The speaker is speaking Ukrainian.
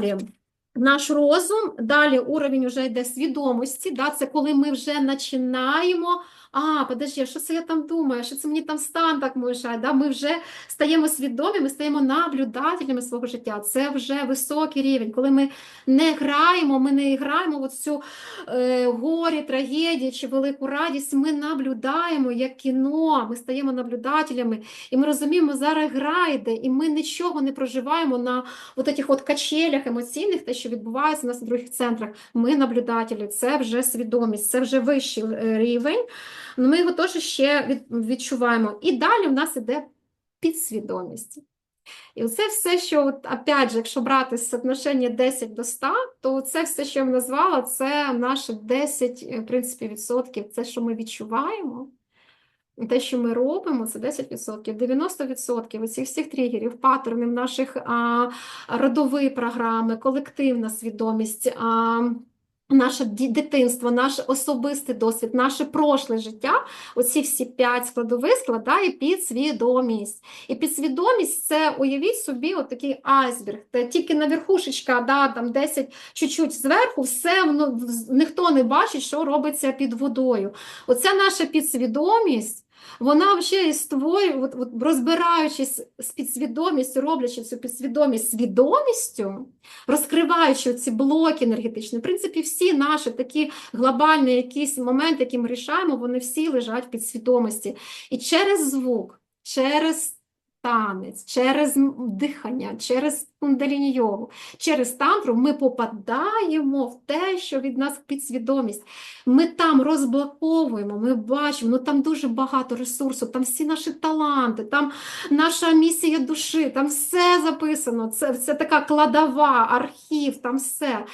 Далі. Наш розум, далі уровень вже йде свідомості, да, це коли ми вже починаємо, а, подожди, що це я там думаю, що це мені там стан так мешає, да, ми вже стаємо свідомі, ми стаємо наблюдателями свого життя, це вже високий рівень, коли ми не граємо, ми не граємо в цю е, горі, трагедію чи велику радість, ми наблюдаємо як кіно, ми стаємо наблюдателями, і ми розуміємо, зараз гра йде, і ми нічого не проживаємо на от этих от качелях емоційних, те, що відбувається у нас в других центрах, ми наблюдателі, це вже свідомість, це вже вищий е, рівень. Ну, Ми його теж ще відчуваємо. І далі в нас іде підсвідомість. І оце все, що, от, опять же, якщо брати соотношення 10 до 100, то це все, що я назвала, це наше 10, е, в принципі, відсотків, це, що ми відчуваємо. Те, що ми робимо, це 10%, 90% оцих всіх тригерів, паттернів наших а, родові програми, колективна свідомість, а, наше дитинство, наш особистий досвід, наше прошле життя, оці всі п'ять складових складає підсвідомість. І підсвідомість це, уявіть собі, от такий айсберг, це тільки на верхушечка, да, там 10 чуть-чуть зверху, все, воно, ніхто не бачить, що робиться під водою. Оця наша підсвідомість, вона вже створює, от, от розбираючись з підсвідомістю, роблячи цю підсвідомість свідомістю, розкриваючи ці блоки енергетичні, в принципі, всі наші такі глобальні якісь моменти, які ми рішаємо, вони всі лежать в підсвідомості. І через звук, через танець, через дихання, через кундаліні-йогу, через тантру ми попадаємо в те, що від нас підсвідомість. Ми там розблоковуємо, ми бачимо, ну там дуже багато ресурсу, там всі наші таланти, там наша місія душі, там все записано. Це, це така кладова, архів, там все.